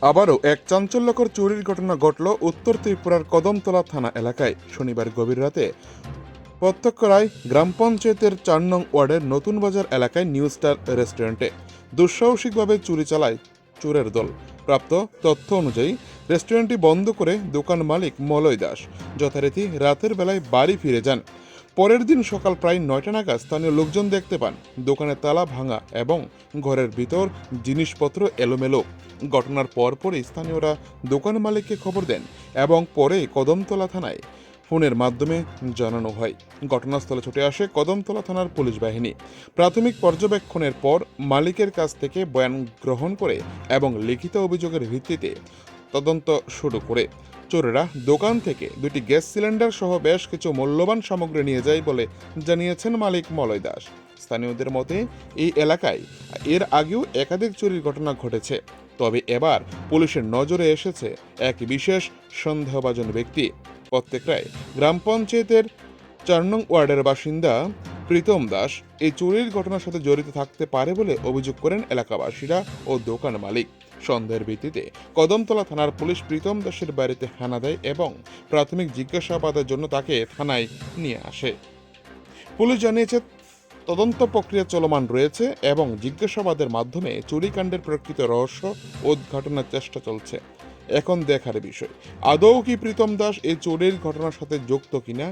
আবারও এক চাঞ্চল্যকর চুরির ঘটনা ঘটল উত্তর ত্রিপুরার কদমতলা থানা এলাকায়। শনিবার গভীর রাতে প্রত্যক্ষরায় গ্রাম পঞ্চায়েতের চার নং ওয়ার্ডের নতুন বাজার এলাকায় নিউ স্টার রেস্টুরেন্টে দুঃসাহসিকভাবে চুরি চালায় চোরের দল। প্রাপ্ত তথ্য অনুযায়ী, রেস্টুরেন্টটি বন্ধ করে দোকান মালিক মলয় দাস। যথারীতি রাতের বেলায় বাড়ি ফিরে যান। পরের দিন সকাল প্রায় নয়টা নাগাদ স্থানীয় লোকজন দেখতে পান দোকানে তালা ভাঙা এবং ঘরের ভিতর জিনিসপত্র এলোমেলো। ঘটনার পর পরপরই স্থানীয়রা দোকান মালিককে খবর দেন এবং পরে কদমতলা থানায় ফোনের মাধ্যমে জানানো হয়। ঘটনাস্থলে ছুটে আসে কদমতলা থানার পুলিশ বাহিনী। প্রাথমিক পর্যবেক্ষণের পর মালিকের কাছ থেকে বয়ান গ্রহণ করে এবং লিখিত অভিযোগের ভিত্তিতে তদন্ত শুরু করে। চোরেরা দোকান থেকে দুটি গ্যাস সিলিন্ডার সহ বেশ কিছু মূল্যবান সামগ্রী নিয়ে যায় বলে জানিয়েছেন মালিক মলয় দাস। স্থানীয়দের মতে, এই এলাকায় এর আগেও একাধিক চুরির ঘটনা ঘটেছে। তবে এবার পুলিশের নজরে এসেছে এক বিশেষ সন্দেহভাজন ব্যক্তি। প্রত্যেকটাই গ্রাম পঞ্চায়েতের চার নং ওয়ার্ডের বাসিন্দা প্রীতম দাস এই চুরির ঘটনার সাথে জড়িত থাকতে পারে বলে অভিযোগ করেন এলাকাবাসীরা ও দোকান মালিক। সন্দেহের ভিত্তিতে কদমতলা থানার পুলিশ প্রীতম দাসের বাড়িতে হানা দেয় এবং প্রাথমিক জিজ্ঞাসাবাদের জন্য তাকে থানায় নিয়ে আসে। পুলিশ জানিয়েছে, তদন্ত প্রক্রিয়া চলমান রয়েছে এবং জিজ্ঞাসাবাদের মাধ্যমে চুরিকাণ্ডের প্রকৃত রহস্য উদ্ঘাটনের চেষ্টা চলছে। এখন দেখার বিষয়। আদৌ কি প্রীতম দাস এই চোরের ঘটনার সাথে যুক্ত কিনা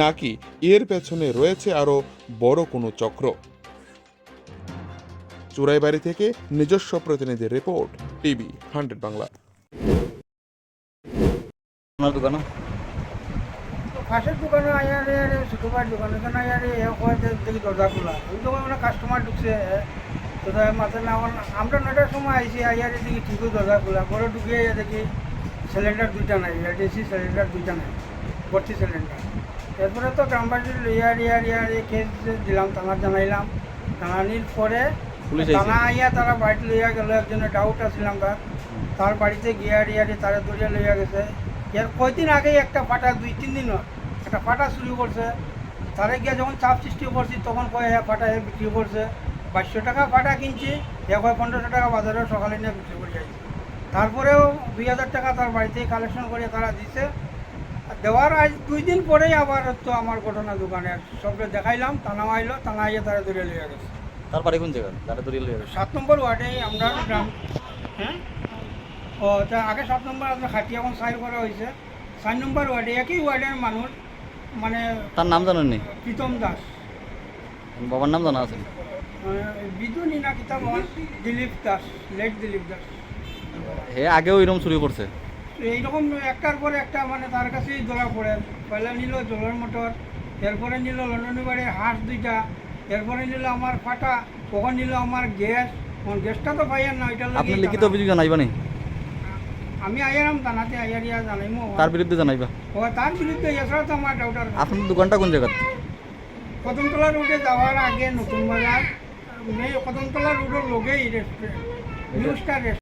নাকি এর পেছনে রয়েছে আরও বড় কোনো চক্র? চুরাইবাড়ি থেকে নিজস্ব প্রতিনিধির রিপোর্ট টিভি হান্ড্রেড বাংলা। আপনার ফাঁসের দোকানে আয়ারে শুক্রবার দোকানে আয়ারে যে দরজা খোলা। ওই দোকানে কাস্টমার ঢুকছে তো তাই মাথায় না আমার- নয়টার সময় আইসি আয়ারে দেখি ঠিকই দরজা খোলা পরে ঢুকে দেখি সিলিন্ডার দুইটা নাই এলডিসি সিলিন্ডার দুইটা নাই ভর্তি সিলিন্ডার এরপরে তো গ্রামবাসীর ইয়ার ইয়ার ইয়ার কেস দিলাম থানা জানাইলাম। জানানির পরে থানা আইয়া তারা বাড়িতে লইয়া গেল একজনের ডাউট আসছিলাম তার। তার বাড়িতে গিয়ার ইয়ারে তারা দৌড়িয়ে লইয়া গেছে। এর কয়দিন আগেই একটা ফাটা দুই তিন দিন একটা ফাটা শুরু করছে। তারে গিয়ে যখন চাপ সৃষ্টি করছি তখন কয় হ্যাঁ ফাটা এ বিক্রি করছে। বাইশশো টাকা ফাটা কিনছি এ কয় পনেরোশো টাকা বাজারে সকালে নিয়ে বিক্রি করে যাই তারপরেও দুই হাজার টাকা তার বাড়িতেই কালেকশন করে তারা দিছে দেওয়ার আজ দুই দিন পরেই আবার তো আমার ঘটনা দোকানের সবকে দেখাইলাম টানা আইলো টানা আইয়ে তারা দূরে লিয়ে গেছে। তার বাড়ি কোন জায়গা তারা দড়িয়ে লইয়া গেছে। সাত নম্বর ওয়ার্ডে আমরা গ্রাম হ্যাঁ? ও তা আগে সাত নম্বর আপনার খাটি এখন সাইড করা হয়েছে। চার নম্বর ওয়ার্ডে একই ওয়ার্ডের মানুষ মানে তার নাম জানেন প্রীতম দাস। বাবার নাম জানা আছে? বিদুনি না কিতাব দিলীপ দাস লেট দিলীপ দাস। হে আগেও এরকম চুরি করছে? এইরকম একটার পর একটা মানে তার কাছেই ধরা পড়ে। পয়লা নিল জলের মোটর এরপরে নিল লন্ডনী বাড়ির হাঁস দুইটা এরপরে নিল আমার ফাটা কখন নিল আমার গ্যাস। গ্যাসটা তো পাইয়ার না ওইটার আপনি লিখিত। অভিযোগ জানাইবা নি? আমি আইয়ারাম জানাতে আইয়ারিয়া জানাইমো। তার বিরুদ্ধে জানাইবা? ও তার বিরুদ্ধে এছাড়া তো আমার ডাউটার আপনার দোকানটা কোন জায়গা কদমতলা রোডে যাওয়ার আগে নতুন বাজার মেয়ে কদমতলা রোডের লগেই রেস্টুরেন্ট নিউ স্টার রেস্টুরেন্ট